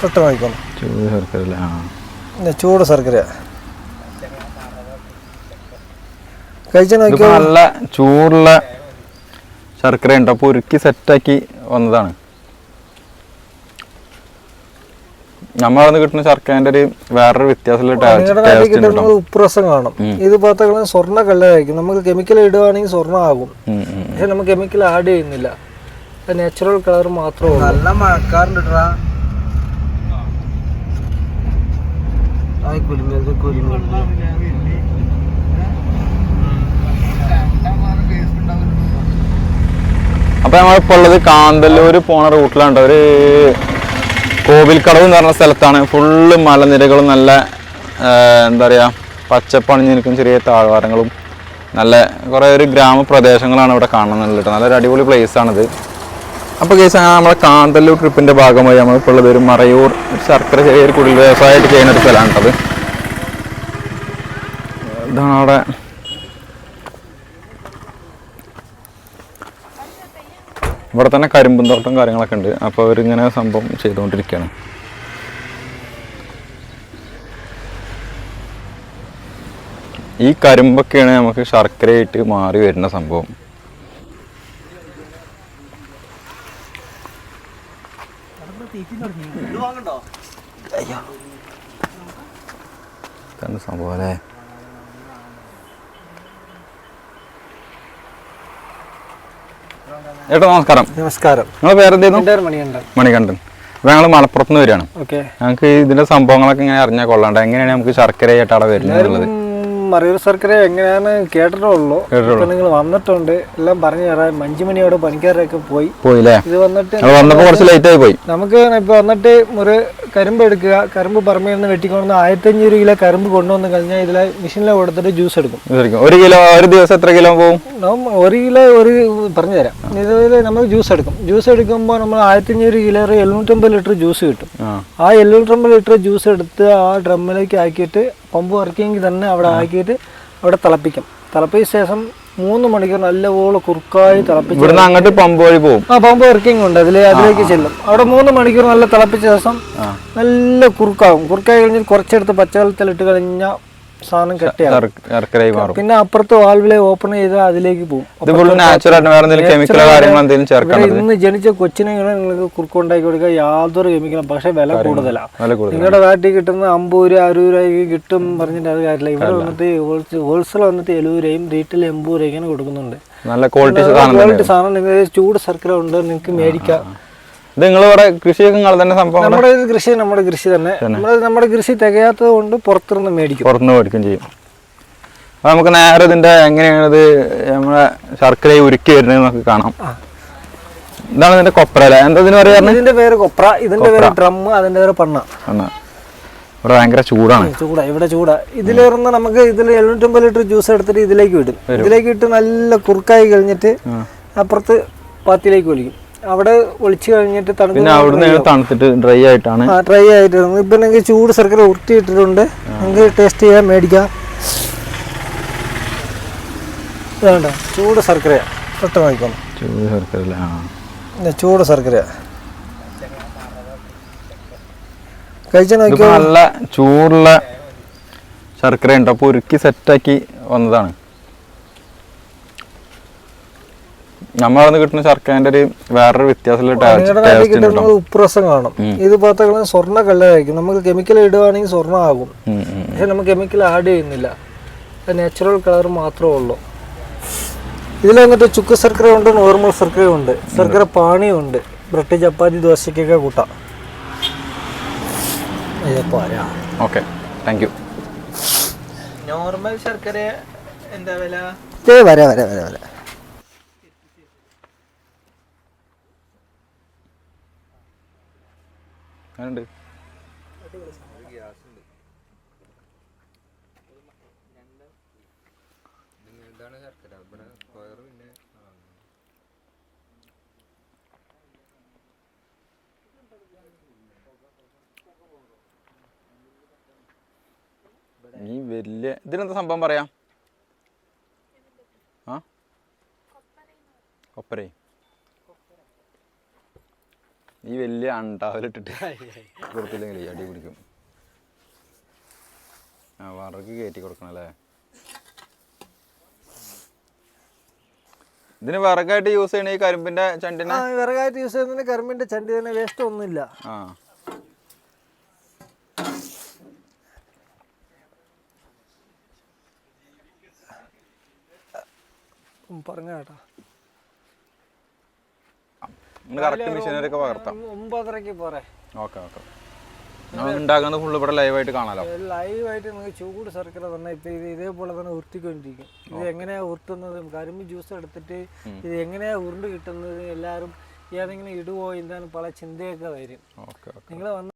പെട്ടെന്ന് വാങ്ങിക്കണം ചൂട് ശർക്കര അല്ലേ ആ ചൂട് ശർക്കര. കഴിച്ചു ഇതിപ്പോ നോക്കിയോ നല്ല ചൂടുള്ള ശർക്കര ഉണ്ട് അപ്പോൾ ഉരുക്കി സെറ്റാക്കി വന്നതാണ്. നമ്മളവിടുന്ന് കിട്ടുന്ന ശർക്കരന്റെ ഒരു വേറൊരു വ്യത്യാസമുള്ള ഉപ്പുരസം കാണും. ഇത് പാത്രങ്ങൾ സ്വർണ കല്ലായിരിക്കും. നമുക്ക് കെമിക്കൽ ഇടുവാണെങ്കിൽ സ്വർണ ആകും. പക്ഷെ നമുക്ക് കെമിക്കൽ ആഡ് ചെയ്യുന്നില്ല. നാച്ചുറൽ കളർ മാത്രമേ നല്ല മഴക്കാറുണ്ട് അപ്പൊ നമ്മളിപ്പോ ഉള്ളത് കാന്തല്ലൂര് പോണ റൂട്ടിലാണ് ഒരു കോവിൽക്കടവ് എന്ന് പറഞ്ഞ സ്ഥലത്താണ്. ഫുള്ള് മലനിരകളും നല്ല എന്താ പറയാ പച്ചപ്പണിഞ്ഞ് നിൽക്കും ചെറിയ താഴ്വാരങ്ങളും. നല്ല കുറേ ഒരു ഗ്രാമപ്രദേശങ്ങളാണ് ഇവിടെ കാണുന്നത് കേട്ടോ. നല്ലൊരു അടിപൊളി ആണിത്. അപ്പോൾ കേസ് അങ്ങനെ നമ്മുടെ കാന്തല്ലൂർ ട്രിപ്പിന്റെ ഭാഗമായി നമ്മളിപ്പോൾ ഉള്ളത് ഒരു മറയൂർ ശർക്കര ചെറിയൊരു കുടിൽ വ്യവസായമായിട്ട് ചെയ്യുന്ന ഒരു അത്. ഇതാണ് അവിടെ. ഇവിടെ തന്നെ കരിമ്പും തോട്ടം കാര്യങ്ങളൊക്കെ ഉണ്ട്. അപ്പോൾ അവരിങ്ങനെ സംഭവം ചെയ്തുകൊണ്ടിരിക്കുകയാണ്. ഈ കരിമ്പൊക്കെയാണ് നമുക്ക് ശർക്കരയായിട്ട് മാറി വരുന്ന സംഭവം. ഇതാണ് സംഭവം അല്ലേ? ഏട്ടാ നമസ്കാരം. നമസ്കാരം. നിങ്ങളെ പേരെന്തായിരുന്നു? മണികണ്ഠൻ. മണികണ്ഠൻ. അപ്പോൾ ഞങ്ങൾ മലപ്പുറത്ത് നിന്ന് വരികയാണ്. ഓക്കെ. ഞങ്ങൾക്ക് ഇതിന്റെ സംഭവങ്ങളൊക്കെ ഇങ്ങനെ അറിഞ്ഞാൽ കൊള്ളാണ്ട് എങ്ങനെയാണ് നമുക്ക് ശർക്കരയായിട്ട് അവിടെ വരുന്നത് എന്നുള്ളത്? മറയൂർ സർക്കര എങ്ങനെയാണ് കേട്ടിട്ടുള്ളൂ. നിങ്ങൾ വന്നിട്ടുണ്ട് എല്ലാം പറഞ്ഞു തരാം. മഞ്ചുമണിയോട് പണിക്കാരൊക്കെ പോയി. പോയില്ലേ ഇത് വന്നിട്ട് വന്നപ്പോൾ കുറച്ച് ലേറ്റ് ആയി പോയി. നമുക്ക് ഇപ്പൊ വന്നിട്ട് ഒരു കരിമ്പ് എടുക്കുക. കരിമ്പ് പറമ്പിൽ നിന്ന് വെട്ടിക്കൊണ്ടുവന്ന് ആയിരത്തഞ്ഞൂറ് കിലോ കരിമ്പ് കൊണ്ടുവന്ന് കഴിഞ്ഞാൽ ഇതിലെ മെഷീനിലെ കൊടുത്തിട്ട് ജ്യൂസ് എടുക്കും. ഒരു കിലോ ഒരു ദിവസം എത്ര കിലോ പോകും? ഒരു കിലോ ഒരു പറഞ്ഞു തരാം. ഇതിൽ നമ്മൾ ജ്യൂസ് എടുക്കും. ജ്യൂസ് എടുക്കുമ്പോൾ നമ്മൾ ആയിരത്തഞ്ഞൂറ് കിലോ എഴുന്നൂറ്റമ്പത് ലിറ്റർ ജ്യൂസ് കിട്ടും. ആ. ആ എഴുന്നൂറ്റമ്പത് ലിറ്റർ ജ്യൂസ് എടുത്ത് ആ ഡ്രമ്മിലേക്ക് ആക്കിയിട്ട് പമ്പ് ഇറക്കിയെങ്കിൽ തന്നെ അവിടെ ആക്കിയിട്ട് അവിടെ തിളപ്പിക്കും. തിളപ്പിച്ച ശേഷം മൂന്ന് മണിക്കൂർ നല്ലപോലെ കുറുക്കായി തിളപ്പിച്ച് ഇവിടുന്ന് അങ്ങോട്ട് പമ്പ് വഴി പോകും. ആ പമ്പ് വർക്കിംഗ് ഉണ്ട് അതിൽ അതിലേക്ക് ചെല്ലും. അവിടെ മൂന്ന് മണിക്കൂർ നല്ല തിളപ്പിച്ച ശേഷം നല്ല കുറുക്കാകും. കുറുക്കായി കഴിഞ്ഞാൽ കുറച്ചെടുത്ത് പച്ചവെള്ളത്തിൽ ഇട്ട് കഴിഞ്ഞാൽ സാധനം കെട്ടിയാകും മാറും. പിന്നെ അപ്പുറത്ത് വാൽവിലെ ഓപ്പൺ ചെയ്താൽ അതിലേക്ക് പോകും. ഇന്ന് ജനിച്ച കൊച്ചിനെ നിങ്ങൾക്ക് കുറുക്കുണ്ടാക്കി കൊടുക്കുക യാതൊരു കെമിക്കലും പക്ഷെ വില കൂടുതലാണ് നിങ്ങളുടെ നാട്ടിൽ കിട്ടുന്ന അമ്പൂര് രൂപയ്ക്ക് കിട്ടും പറഞ്ഞിട്ട് അത് കാര്യമില്ല. ഇവിടെ വന്നിട്ട് ഹോൾസെയിൽ വന്നിട്ട് രൂപയും റീറ്റെയിൽ എൺപത് രൂപയ്ക്കാണ് കൊടുക്കുന്നുണ്ട്. നല്ല ക്വാളിറ്റി സാധനം നിങ്ങൾ ചൂട് സർക്കിൾ ഉണ്ട് നിങ്ങൾക്ക് മേടിക്കാം. ഇത് നിങ്ങൾ ഇവിടെ കൃഷിയൊക്കെ നിങ്ങൾ തന്നെ സംഭവം നമ്മുടെ ഇത് കൃഷി നമ്മുടെ കൃഷി തന്നെ. നമ്മുടെ നമ്മുടെ കൃഷി തികയാത്തത് കൊണ്ട് പുറത്തുനിന്ന് മേടിക്കും. പുറത്തുനിന്ന് മേടിക്കും ചെയ്യും. അപ്പോൾ നമുക്ക് നേരെ ഇതിന്റെ എങ്ങനെയാണിത് നമ്മളെ ശർക്കര ഉരുക്കി വരുന്നത് നമുക്ക് കാണാം. ഇതാണ് ഇതിന്റെ കൊപ്ര അല്ലേ? എന്താ ഇതിന് പറയാ ഇതിന്റെ പേര് കൊപ്ര. ഇതിന്റെ പേര് ഡ്രം അതിന്റെ പേര് പണ്ണ. എന്നാ ഇവിടെ ഭയങ്കര ചൂടാണ്. ചൂടാ. ഇവിടെ ചൂടാ. ഇതിലിറന്ന് നമുക്ക് ഇതിൽ എഴുന്നൂറ്റമ്പത് ലിറ്റർ ജ്യൂസ് എടുത്തിട്ട് ഇതിലേക്ക് വിടും ഇതിലേക്ക് ഇട്ട് നല്ല കുറുക്കായി കഴിഞ്ഞിട്ട് അപ്പുറത്ത് പാത്തിലേക്ക് ഒലിക്കും. അവിടെ ഒളിച്ചു കഴിഞ്ഞിട്ട് പിന്നെ അവിടുന്ന് തണുത്തിട്ട് ഡ്രൈ ആയിട്ടാണ്. ഡ്രൈ ആയിട്ട് ഇടുന്നത്. ഇപ്പൊ നിങ്ങൾക്ക് ചൂട് ശർക്കര ഉരുട്ടിയിട്ടിട്ടുണ്ട്. നിങ്ങൾക്ക് ടേസ്റ്റ് ചെയ്യാൻ മേടിക്കാം. വേണ്ട ചൂട് ശർക്കര. വാങ്ങിക്കണം ചൂട് ശർക്കര ചൂട് ശർക്കര. കഴിച്ചു നോക്കിയോ നല്ല ചൂടുള്ള ശർക്കര ഉണ്ട് അപ്പോൾ ഉരുക്കി സെറ്റാക്കി വന്നതാണ്. നമ്മളവിടുന്ന് കിട്ടുന്ന ശർക്കരന്റെ ഒരു വേറൊരു വ്യത്യാസമുള്ള ഉപ്രസം ടേസ്റ്റ് ഉണ്ട് കിട്ടുന്നത് കാണും. ഇത് പാത്രങ്ങൾ സ്വർണ കല്ലായിരിക്കും. നമുക്ക് കെമിക്കൽ ഇടുവാണെങ്കിൽ സ്വർണ ആകും. പക്ഷെ നമ്മൾ കെമിക്കൽ ആഡ് ചെയ്യുന്നില്ല. നാച്ചുറൽ കളർ മാത്രമേ ഉള്ളൂ. ഇതിൽ വന്നിട്ട് ചുക്ക് ശർക്കര ഉണ്ട് നോർമൽ ശർക്കര ഉണ്ട്. ശർക്കര പാണിയും ഉണ്ട് ബ്രെഡ് ചപ്പാത്തി ദോശയ്ക്കൊക്കെ കൂട്ടാം. ഓക്കെ താങ്ക് യു നോർമൽ ശർക്കര എന്താ വില? വരാ വരാ വരാ വരാ. ഉണ്ട് ഈ വലിയ ഇതിനെന്താ സംഭവം പറയാം? ആ? കൊപ്പരേ ഈ വലിയ അണ്ടാവലിട്ടിട്ട് കൊടുത്തില്ലെങ്കിൽ അടി പിടിക്കും. ആ വറക്ക് കയറ്റി കൊടുക്കണം അല്ലേ? ഇതിന് വിറകായിട്ട് യൂസ് ചെയ്യണ ഈ കരിമ്പിന്റെ ചണ്ടിനെ? വിറകായിട്ട് യൂസ് ചെയ്യുന്ന കരിമ്പിന്റെ ചണ്ടി തന്നെ വേസ്റ്റ് ഒന്നുമില്ല. ആ. പറഞ്ഞ കേട്ടാ കറക്റ്റ് മെഷീനറി ഒക്കെ പകർത്താം. ഉം, ഒമ്പതരക്ക് പോരെ. Okay okay. നമ്മൾ ഉണ്ടാക്കുന്നത് ഫുള്ള് ഇവിടെ ലൈവായിട്ട് കാണാലോ? ലൈവായിട്ട് നിങ്ങൾക്ക് ചൂട് ശർക്കര തന്നെ ഇപ്പൊ ഇത് ഇതേപോലെ തന്നെ ഉരുത്തിക്കൊണ്ടിരിക്കും ഇത് എങ്ങനെയാ ഉരുട്ടുന്നത്? കരിമ്പ് ജ്യൂസ് എടുത്തിട്ട് ഇത് എങ്ങനെയാ ഉരുണ്ട് കിട്ടുന്നത്? എല്ലാവരും ഏതെങ്കിലും ഇടുവോ? എന്താണ് പല ചിന്തയൊക്കെ വരും. നിങ്ങൾ നിങ്ങൾ വന്ന്